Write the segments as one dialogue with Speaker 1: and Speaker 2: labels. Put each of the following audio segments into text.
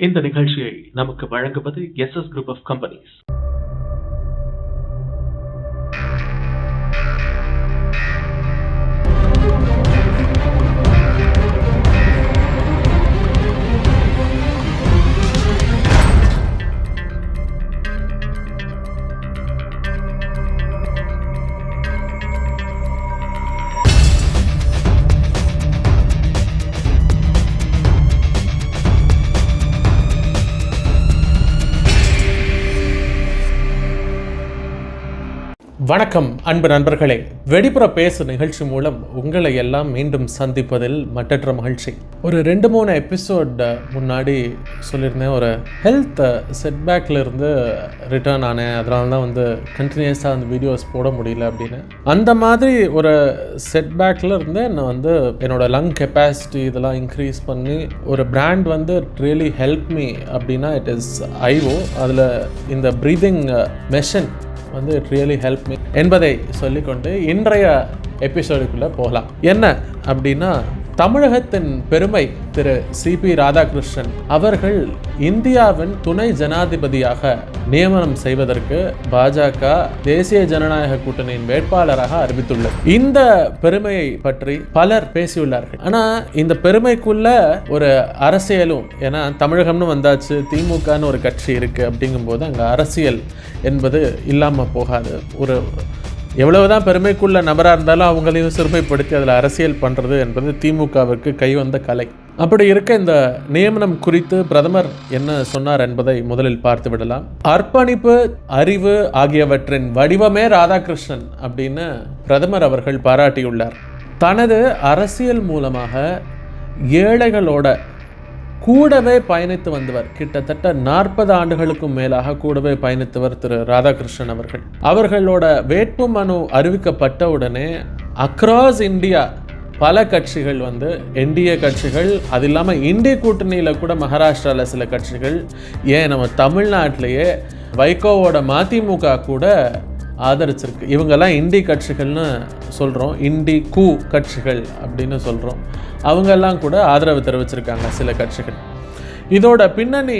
Speaker 1: இந்த நிகழ்ச்சியை நமக்கு வழங்குவது S S group of companies வணக்கம் அன்பு நண்பர்களே. வெடிப்புற பேசு நிகழ்ச்சி மூலம் உங்களை எல்லாம் மீண்டும் சந்திப்பதில் மட்டற்ற மகிழ்ச்சி. ஒரு ரெண்டு மூணு எபிசோட் முன்னாடி சொல்லியிருந்தேன் ஒரு ஹெல்த் செட்பேக்கில் இருந்து ரிட்டர்ன் ஆனேன். அதனால தான் வந்து கண்டினியூஸாக அந்த வீடியோஸ் போட முடியல அப்படின்னு. அந்த மாதிரி ஒரு செட்பேக்கில் இருந்து நான் வந்து என்னோடய லங் கெப்பாசிட்டி இதெல்லாம் இன்க்ரீஸ் பண்ணி ஒரு பிராண்ட் வந்து ரியலி ஹெல்ப் மீ அப்படின்னா இட் இஸ் ஐஓ அதில் இந்த ப்ரீதிங் மெஷின் வந்து இட் ரியலி ஹெல்ப் மீ என்பதை சொல்லிக்கொண்டு இன்றைய எபிசோடுக்குள்ளே போகலாம். என்ன அப்படின்னா தமிழகத்தின் பெருமை திரு சிபி ராதாகிருஷ்ணன் அவர்கள் இந்தியாவின் துணை ஜனாதிபதியாக நியமனம் செய்வதற்கு பாஜக தேசிய ஜனநாயக கூட்டணியின் வேட்பாளராக அறிவித்துள்ளது. இந்த பெருமையை பற்றி பலர் பேசியுள்ளார்கள். ஆனா இந்த பெருமைக்குள்ள ஒரு அரசியலும் ஏன்னா தமிழகம்னு வந்தாச்சு திமுகன்னு ஒரு கட்சி இருக்கு அப்படிங்கும்போது அங்க அரசியல் என்பது இல்லாம போகாது. ஒரு எவ்வளவுதான் பெருமைக்குள்ள நபராக இருந்தாலும் அவங்களையும் சிறுமைப்படுத்தி அதில் அரசியல் பண்ணுறது என்பது திமுகவிற்கு கைவந்த கலை. அப்படி இருக்க இந்த நியமனம் குறித்து பிரதமர் என்ன சொன்னார் என்பதை முதலில் பார்த்து விடலாம். அர்ப்பணிப்பு அறிவு ஆகியவற்றின் வடிவமே ராதாகிருஷ்ணன் அப்படின்னு பிரதமர் அவர்கள் பாராட்டியுள்ளார். தனது அரசியல் மூலமாக ஏழைகளோட கூடவே பயணித்து வந்தவர். கிட்டத்தட்ட நாற்பது ஆண்டுகளுக்கும் மேலாக கூடவே பயணித்தவர் திரு ராதாகிருஷ்ணன் அவர்கள். அவர்களோட வேட்பு மனு அறிவிக்கப்பட்ட உடனே அக்ராஸ் இந்தியா பல கட்சிகள் வந்து என்டிஏ கட்சிகள் அது இல்லாமல் இந்திய கூட்டணியில் கூட மகாராஷ்டிராவில் சில கட்சிகள் ஏன் நம்ம தமிழ்நாட்டிலேயே வைகோவோட மதிமுக கூட ஆதரிச்சிருக்கு. இவங்கெல்லாம் இண்டி கட்சிகள்னு சொல்கிறோம் இண்டி கூ கட்சிகள் அப்படின்னு சொல்கிறோம் அவங்கெல்லாம் கூட ஆதரவு தெரிவிச்சிருக்காங்க சில கட்சிகள். இதோட பின்னணி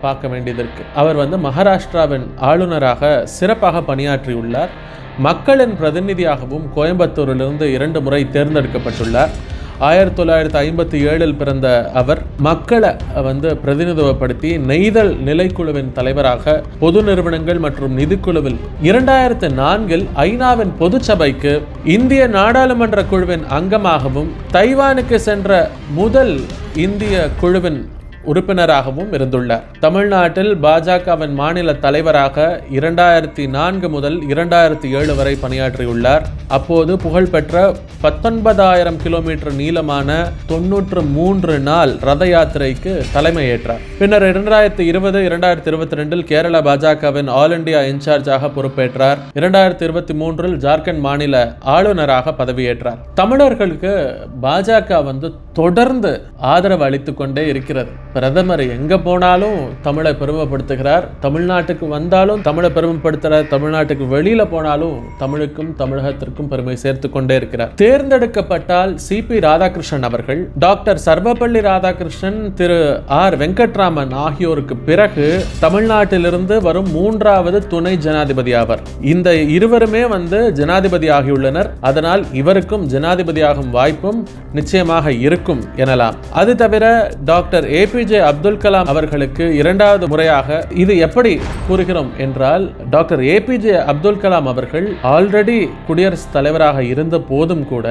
Speaker 1: பார்க்க வேண்டியது இருக்குது அவர் வந்து மகாராஷ்டிராவின் ஆளுநராக சிறப்பாக பணியாற்றியுள்ளார். மக்களின் பிரதிநிதியாகவும் கோயம்புத்தூரிலிருந்து இரண்டு முறை தேர்ந்தெடுக்கப்பட்டுள்ளார். ஆயிரத்தி தொள்ளாயிரத்தி ஐம்பத்தி ஏழில் பிறந்த அவர் மக்களை வந்து பிரதிநிதித்துவப்படுத்தி நெய்தல் நிலைக்குழுவின் தலைவராக பொது நிறுவனங்கள் மற்றும் நிதிக்குழுவில் இரண்டாயிரத்து நான்கில் ஐநாவின் பொதுச்சபைக்கு இந்திய நாடாளுமன்ற குழுவின் அங்கமாகவும் தைவானுக்கு சென்ற முதல் இந்திய குழுவின் உறுப்பினராகவும் இருந்துள்ளார். தமிழ்நாட்டில் பாஜகவின் மாநில தலைவராக இரண்டாயிரத்தி நான்கு முதல் இரண்டாயிரத்தி ஏழு வரை பணியாற்றியுள்ளார். அப்போது புகழ்பெற்ற பத்தொன்பதாயிரம் கிலோமீட்டர் நீளமான தொன்னூற்று மூன்று நாள் ரத யாத்திரைக்கு தலைமையேற்றார். பின்னர் இரண்டாயிரத்தி இருபது இரண்டாயிரத்தி இருபத்தி ரெண்டில் கேரள பாஜகவின் ஆல் இண்டியா இன்சார்ஜாக பொறுப்பேற்றார். இரண்டாயிரத்தி இருபத்தி மூன்றில் ஜார்க்கண்ட் மாநில ஆளுநராக பதவியேற்றார். தமிழர்களுக்கு பாஜக வந்து தொடர்ந்து ஆதரவு அளித்துக் கொண்டே இருக்கிறது. பிரதமர் எங்கே போனாலும் தமிழை பெருமைப்படுத்துகிறார். தமிழ்நாட்டுக்கு வந்தாலும் தமிழை பெருமைப்படுத்துகிறார் தமிழ்நாட்டுக்கு வெளியில் போனாலும் தமிழுக்கும் தமிழகத்திற்கும் பெருமை சேர்த்து கொண்டே இருக்கிறார். தேர்ந்தெடுக்கப்பட்டால் சிபி ராதாகிருஷ்ணன் அவர்கள் டாக்டர் சர்வப்பள்ளி ராதாகிருஷ்ணன் திரு ஆர் வெங்கட்ராமன் ஆகியோருக்கு பிறகு தமிழ்நாட்டிலிருந்து வரும் மூன்றாவது துணை ஜனாதிபதி ஆவர். இந்த இருவருமே வந்து ஜனாதிபதி ஆகியுள்ளனர். அதனால் இவருக்கும் ஜனாதிபதியாகும் வாய்ப்பும் நிச்சயமாக இருக்கும் எனலாம். அது தவிர doctor A P APJ Abdul Kalam அவர்களுக்கு இரண்டாவது முறையாக இது எப்படி கூறுகிறோம் என்றால் டாக்டர் ஏபிஜே அப்துல் கலாம் அவர்கள் ஆல்ரெடி குடியரசுத் தலைவராக இருந்த போதும் கூட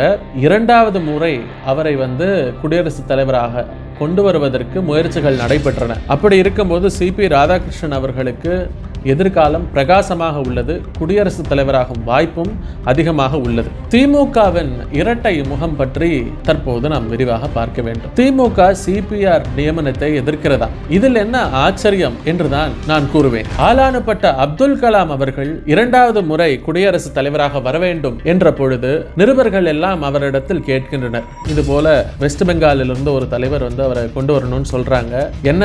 Speaker 1: இரண்டாவது முறை அவரை வந்து குடியரசுத் தலைவராக கொண்டு வருவதற்கு முயற்சிகள் நடைபெற்றன. அப்படி இருக்கும்போது சிபி ராதாகிருஷ்ணன் அவர்களுக்கு எதிர்காலம் பிரகாசமாக உள்ளது. குடியரசுத் தலைவராகும் வாய்ப்பும் அதிகமாக உள்ளது. திமுகவின் இரட்டை முகம் பற்றி தற்போது நாம் விரிவாக பார்க்க வேண்டும். திமுக சிபிஆர் நியமனத்தை எதிர்க்கிறதா? இதில் என்ன ஆச்சரியம் என்றுதான் நான் கூறுவேன். ஆளானப்பட்ட அப்துல் கலாம் அவர்கள் இரண்டாவது முறை குடியரசுத் தலைவராக வர வேண்டும் என்ற பொழுது நிருபர்கள் எல்லாம் அவரிடத்தில் கேட்கின்றனர். இது போல வெஸ்ட் பெங்காலிலிருந்து ஒரு தலைவர் வந்து அவரை கொண்டு வரணும்னு சொல்றாங்க. என்ன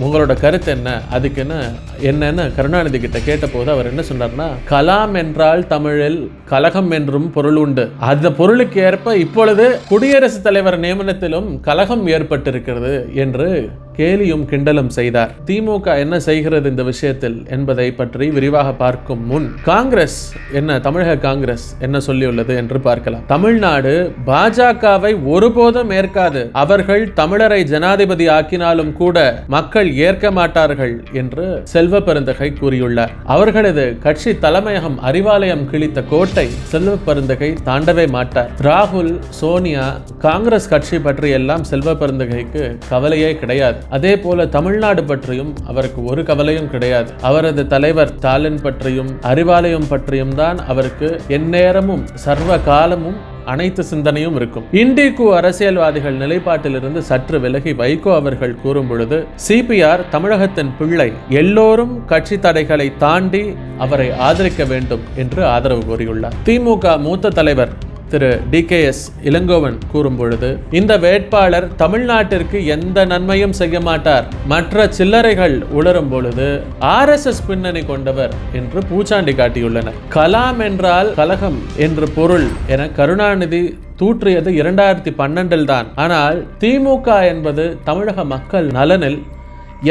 Speaker 1: உங்களோட கருத்து என்ன? அதுக்குன்னு என்னன்னு கருணாநிதி கிட்ட கேட்டபோது அவர் என்ன சொன்னார்னா கலாம் என்றால் தமிழில் கலகம் என்றும் பொருள் உண்டு. அந்த பொருளுக்கு ஏற்ப இப்பொழுது குடியரசுத் தலைவர் நியமனத்திலும் கலகம் ஏற்பட்டிருக்கிறது என்று கேலியும் கிண்டலும் செய்தார். திமுக என்ன செய்கிறது இந்த விஷயத்தில் என்பதை பற்றி விரிவாக பார்க்கும் முன் காங்கிரஸ் என்ன தமிழக காங்கிரஸ் என்ன சொல்லியுள்ளது என்று பார்க்கலாம். தமிழ்நாடு பாஜகவை ஒருபோதும் ஏற்காது. அவர்கள் தமிழரை ஜனாதிபதி ஆக்கினாலும் கூட மக்கள் ஏற்க மாட்டார்கள் என்று செல்வ பெருந்தகை கூறியுள்ளார். அவர்களது கட்சி தலைமையகம் அறிவாலயம் கிழித்த கோட்டை செல்வ பெருந்தகை தாண்டவே மாட்டார். ராகுல் சோனியா காங்கிரஸ் கட்சி பற்றி எல்லாம் செல்வ பெருந்தகைக்கு கவலையே கிடையாது. அதே போல தமிழ்நாடு பற்றியும் அவருக்கு ஒரு கவலையும் கிடையாது. அவரது தலைவர் ஸ்டாலின் பற்றியும் அறிவாலயம் பற்றியும் தான் அவருக்கு எந்நேரமும் சர்வ காலமும் அனைத்து சிந்தனையும் இருக்கும். இண்டிகு அரசியல்வாதிகள் நிலைப்பாட்டிலிருந்து சற்று விலகி வைகோ அவர்கள் கூறும் பொழுது சிபிஆர் தமிழகத்தின் பிள்ளை எல்லோரும் கட்சி தடைகளை தாண்டி அவரை ஆதரிக்க வேண்டும் என்று ஆதரவு கோரியுள்ளார். திமுக மூத்த தலைவர் திரு டி கே எஸ் இளங்கோவன் கூறும் பொழுது இந்த வேட்பாளர் தமிழ்நாட்டிற்கு எந்த நன்மையும் செய்ய மாட்டார். மற்ற சில்லறைகள் உளரும் பொழுது ஆர்எஸ்எஸ் பின்னணி கொண்டவர் என்று பூச்சாண்டி காட்டியுள்ளனர். கலாம் என்றால் கலகம் என்று பொருள் என கருணாநிதி தூற்றியது இரண்டாயிரத்தி பன்னெண்டில் தான். ஆனால் திமுக என்பது தமிழக மக்கள் நலனில்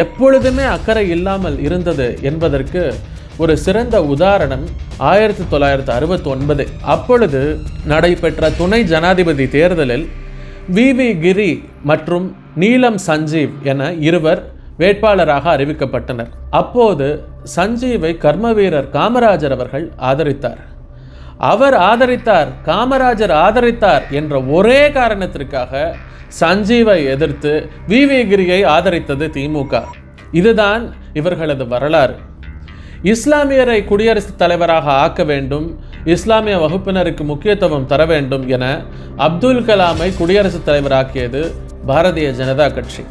Speaker 1: எப்பொழுதுமே அக்கறை இல்லாமல் இருந்தது என்பதற்கு ஒரு சிறந்த உதாரணம் ஆயிரத்தி தொள்ளாயிரத்தி அறுபத்தி ஒன்பது அப்பொழுது நடைபெற்ற துணை ஜனாதிபதி தேர்தலில் வி. வி. கிரி மற்றும் நீலம் சஞ்சீவ் என இருவர் வேட்பாளராக அறிவிக்கப்பட்டனர். அப்போது சஞ்சீவை கர்ம வீரர் காமராஜர் அவர்கள் ஆதரித்தார். அவர் ஆதரித்தார் காமராஜர் ஆதரித்தார் என்ற ஒரே காரணத்திற்காக சஞ்சீவை எதிர்த்து வி. வி. கிரியை ஆதரித்தது திமுக இதுதான் இவர்களது வரலாறு. இஸ்லாமியரை குடியரசுத் தலைவராக ஆக்க வேண்டும் இஸ்லாமிய வகுப்பினருக்கு முக்கியத்துவம் தர வேண்டும் என அப்துல் கலாமை குடியரசுத் தலைவராக்கியது பாரதிய ஜனதா கட்சி.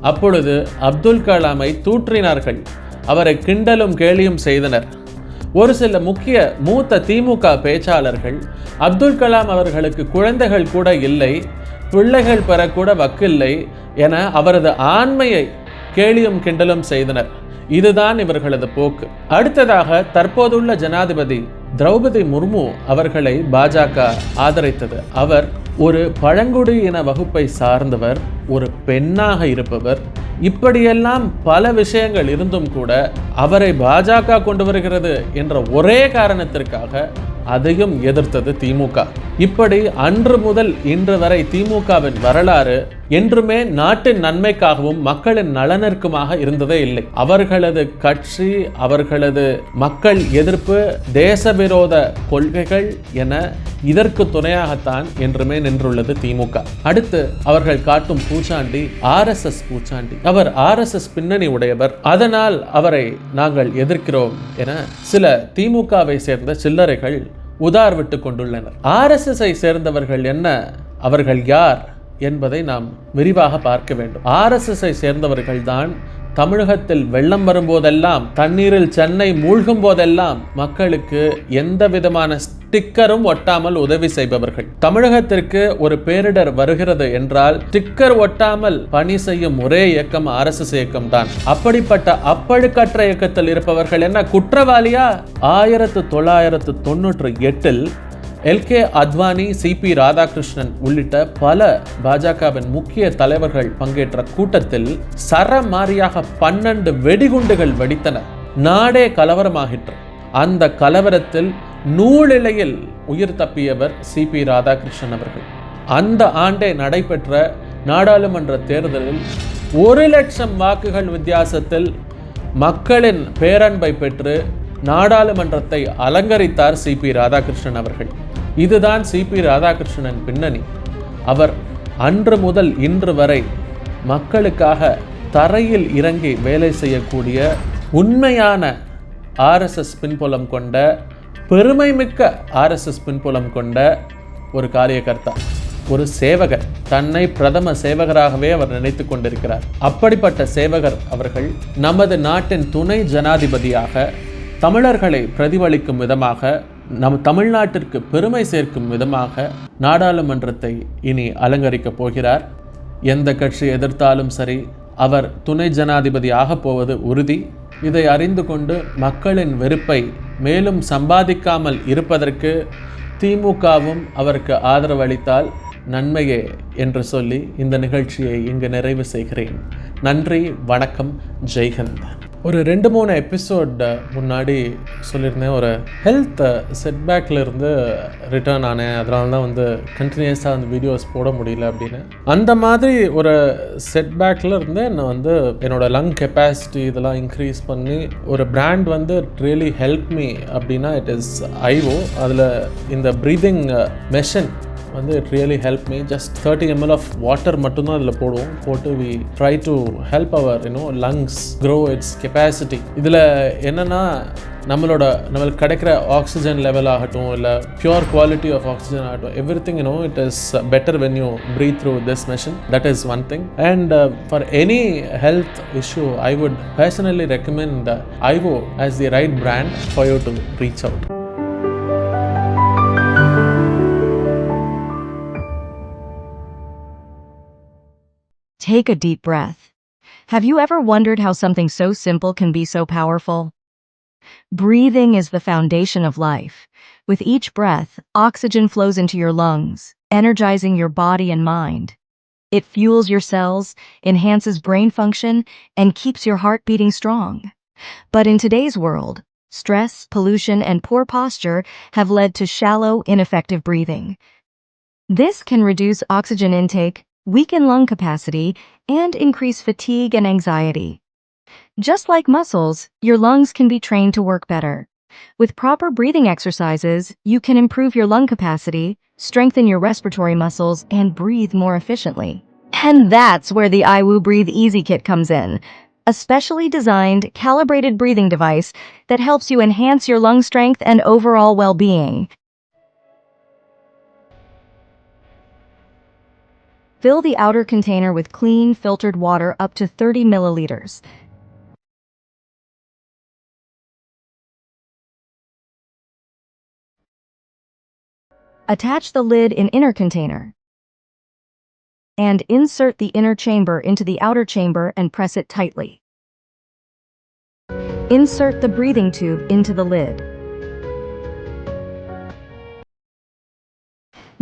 Speaker 1: அப்பொழுது அப்துல் கலாமை தூற்றினார்கள். அவரை கிண்டலும் கேலியும் செய்தனர். ஒரு சில முக்கிய மூத்த திமுக பேச்சாளர்கள் அப்துல் கலாம் அவர்களுக்கு குழந்தைகள் கூட இல்லை பிள்ளைகள் பெறக்கூட வக்கில்லை என அவரது ஆண்மையை கேலியும் கிண்டலும் செய்தனர். இதுதான் இவர்களது போக்கு. அடுத்ததாக தற்போதுள்ள ஜனாதிபதி திரௌபதி முர்மு அவர்களை பாஜக ஆதரித்தது. அவர் ஒரு பழங்குடியின வகுப்பை சார்ந்தவர் ஒரு பெண்ணாக இருப்பவர். இப்படியெல்லாம் பல விஷயங்கள் இருந்தும் கூட அவரை பாஜக கொண்டு வருகிறது என்ற ஒரே காரணத்திற்காக அதையும் எதிர்த்தது திமுக இப்படி அன்று முதல் இன்று வரை திமுகவின் வரலாறு என்றுமே நாட்டின் நன்மைக்காகவும் மக்களின் நலனிற்குமாக இருந்ததே இல்லை. அவர்களது கட்சி அவர்களது மக்கள் எதிர்ப்பு தேச விரோத கொள்கைகள் என இதற்கு துணையாகத்தான் என்றுமே நின்றுள்ளது திமுக. அடுத்து அவர்கள் காட்டும் பூச்சாண்டி ஆர்எஸ்எஸ் பூச்சாண்டி. அவர் ஆர்எஸ்எஸ் பின்னணி உடையவர். அதனால் அவரை நாங்கள் எதிர்க்கிறோம் என சில திமுகவை சேர்ந்த சில்லறைகள் உதார் விட்டு கொண்டுள்ளனர். ஆர்எஸ்எஸ்ஐ சேர்ந்தவர்கள் என்ன? அவர்கள் யார்? என்பதை நாம் விரிவாக பார்க்க வேண்டும். ஆர்எஸ்எஸ்ஐ சேர்ந்தவர்கள் தான் தமிழகத்தில் வெள்ளம் வரும்போதெல்லாம் தண்ணீரில் சென்னை மூழ்கும் போதெல்லாம் மக்களுக்கு எந்த விதமான ஸ்டிக்கரும் ஒட்டாமல் உதவி செய்பவர்கள். தமிழகத்திற்கு ஒரு பேரிடர் வருகிறது என்றால் ஸ்டிக்கர் ஒட்டாமல் பணி செய்யும் ஒரே இயக்கம் ஆர்எஸ்எஸ் இயக்கம் தான் அப்படிப்பட்ட அப்பழுக்கற்ற இயக்கத்தில் இருப்பவர்கள் என்ன குற்றவாளியா? ஆயிரத்து தொள்ளாயிரத்து தொன்னூற்று எட்டில் எல்கே அத்வானி சிபி ராதாகிருஷ்ணன் உள்ளிட்ட பல பாஜகவின் முக்கிய தலைவர்கள் பங்கேற்ற கூட்டத்தில் சரமாரியாக பன்னெண்டு வெடிகுண்டுகள் வெடித்தன. நாடே கலவரமாகிற்று. அந்த கலவரத்தில் நூலிலையில் உயிர் தப்பியவர் சிபி ராதாகிருஷ்ணன் அவர்கள். அந்த ஆண்டே நடைபெற்ற நாடாளுமன்ற தேர்தலில் ஒரு லட்சம் வாக்குகள் வித்தியாசத்தில் மக்களின் பேரன்பை பெற்று நாடாளுமன்றத்தை அலங்கரித்தார் சிபி ராதாகிருஷ்ணன் அவர்கள். இதுதான் சிபி ராதாகிருஷ்ணன் பின்னணி. அவர் அன்று முதல் இன்று வரை மக்களுக்காக தரையில் இறங்கி வேலை செய்யக்கூடிய உண்மையான ஆர்எஸ்எஸ் பின்புலம் கொண்ட பெருமைமிக்க ஆர்எஸ்எஸ் பின்புலம் கொண்ட ஒரு காரியகர்த்தா ஒரு சேவகர். தன்னை பிரதம சேவகராகவே அவர் நினைத்து கொண்டிருக்கிறார். அப்படிப்பட்ட சேவகர் அவர்கள் நமது நாட்டின் துணை ஜனாதிபதியாக தமிழர்களை பிரதிபலிக்கும் விதமாக நம் தமிழ்நாட்டிற்கு பெருமை சேர்க்கும் விதமாக நாடாளுமன்றத்தை இனி அலங்கரிக்கப் போகிறார். எந்த கட்சி எதிர்த்தாலும் சரி அவர் துணை ஜனாதிபதி ஆகப் போவது உறுதி. இதை அறிந்து கொண்டு மக்களின் வெறுப்பை மேலும் சம்பாதிக்காமல் இருப்பதற்கு திமுகவும் அவருக்கு ஆதரவு அளித்தால் நன்மையே என்று சொல்லி இந்த நிகழ்ச்சியை இங்கு நிறைவு செய்கிறேன். நன்றி வணக்கம் ஜெய்ஹந்த். ஒரு ரெண்டு மூணு எபிசோட் முன்னாடி சொல்லியிருந்தேன். ஒரு ஹெல்த் செட்பேக்கில் இருந்து ரிட்டர்ன் ஆனேன். அதனால தான் வந்து கண்டினியூஸாக அந்த வீடியோஸ் போட முடியல அப்படின்னு. அந்த மாதிரி ஒரு செட்பேக்கில் இருந்து நான் வந்து என்னோட லங் கெப்பாசிட்டி இதெல்லாம் இன்க்ரீஸ் பண்ணி ஒரு பிராண்ட் வந்து ரியலி ஹெல்ப் மீ அப்படின்னா இட் இஸ் ஐஓ அதில் இந்த ப்ரீதிங் மெஷின் வந்து it really help me just thirty ml of water மட்டும்தான் அதில் போடுவோம். போட்டு we try to help our you know lungs grow its capacity இதில் என்னென்னா நம்மளோட நம்மளுக்கு கிடைக்கிற ஆக்சிஜன் லெவல் ஆகட்டும் இல்லை பியூர் குவாலிட்டி ஆஃப் ஆக்சிஜன் ஆகட்டும் everything you know it is better when you breathe through this machine that is one thing and for any health issue I would personally recommend Ivo as the right brand for you to reach out
Speaker 2: Take a deep breath. Have you ever wondered how something so simple can be so powerful? Breathing is the foundation of life. With each breath, oxygen flows into your lungs, energizing your body and mind. It fuels your cells, enhances brain function, and keeps your heart beating strong. But in today's world, stress, pollution, and poor posture have led to shallow, ineffective breathing. This can reduce oxygen intake, weaken lung capacity, and increase fatigue and anxiety. Just like muscles, your lungs can be trained to work better. With proper breathing exercises, you can improve your lung capacity, strengthen your respiratory muscles, and breathe more efficiently. And that's where the iWoo Breathe Easy Kit comes in. A specially designed, calibrated breathing device that helps you enhance your lung strength and overall well-being. Fill the outer container with clean, filtered water up to 30 milliliters. Attach the lid in inner container. And insert the inner chamber into the outer chamber and press it tightly. Insert the breathing tube into the lid.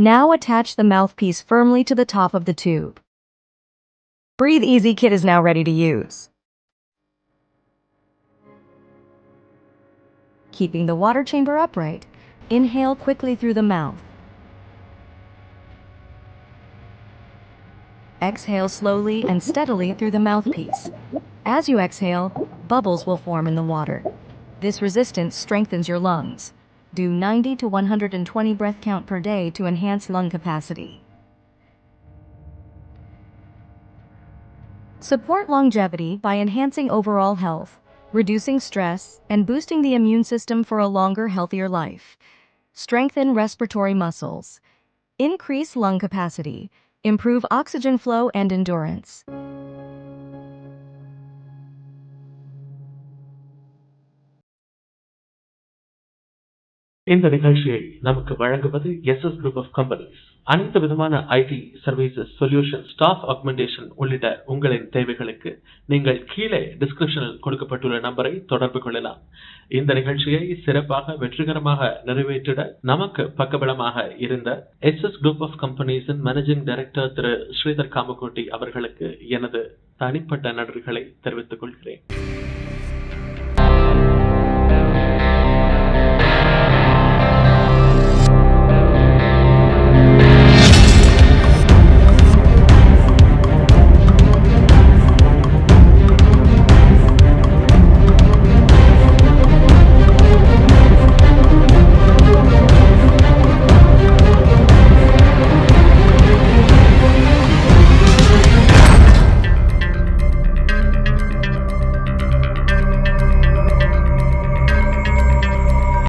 Speaker 2: Now attach the mouthpiece firmly to the top of the tube. Breathe Easy Kit is now ready to use. Keeping the water chamber upright, inhale quickly through the mouth. Exhale slowly and steadily through the mouthpiece. As you exhale, bubbles will form in the water. This resistance strengthens your lungs. Do 90 to 120 breath count per day to enhance lung capacity. Support longevity by enhancing overall health, reducing stress, and boosting the immune system for a longer, healthier life. Strengthen respiratory muscles. Increase lung capacity. Improve oxygen flow and endurance.
Speaker 1: இந்த நிகழ்ச்சியை நமக்கு வழங்குவது S S group of companies அனைத்து விதமான IT services solution staff augmentation உள்ளிட்ட உங்களின் தேவைகளுக்கு நீங்கள் கீழே டிஸ்கிரிப்ஷனில் கொடுக்கப்பட்டுள்ள நம்பரை தொடர்பு கொள்ளலாம். இந்த நிகழ்ச்சியை சிறப்பாக வெற்றிகரமாக நிறைவேற்றிட நமக்கு பக்கபலமாக இருந்த எஸ் எஸ் குரூப் ஆஃப் கம்பெனிஸின் மேனேஜிங் டைரக்டர் திரு. ஸ்ரீதர் காமகோட்டி அவர்களுக்கு எனது தனிப்பட்ட நன்றிகளை தெரிவித்துக் கொள்கிறேன்.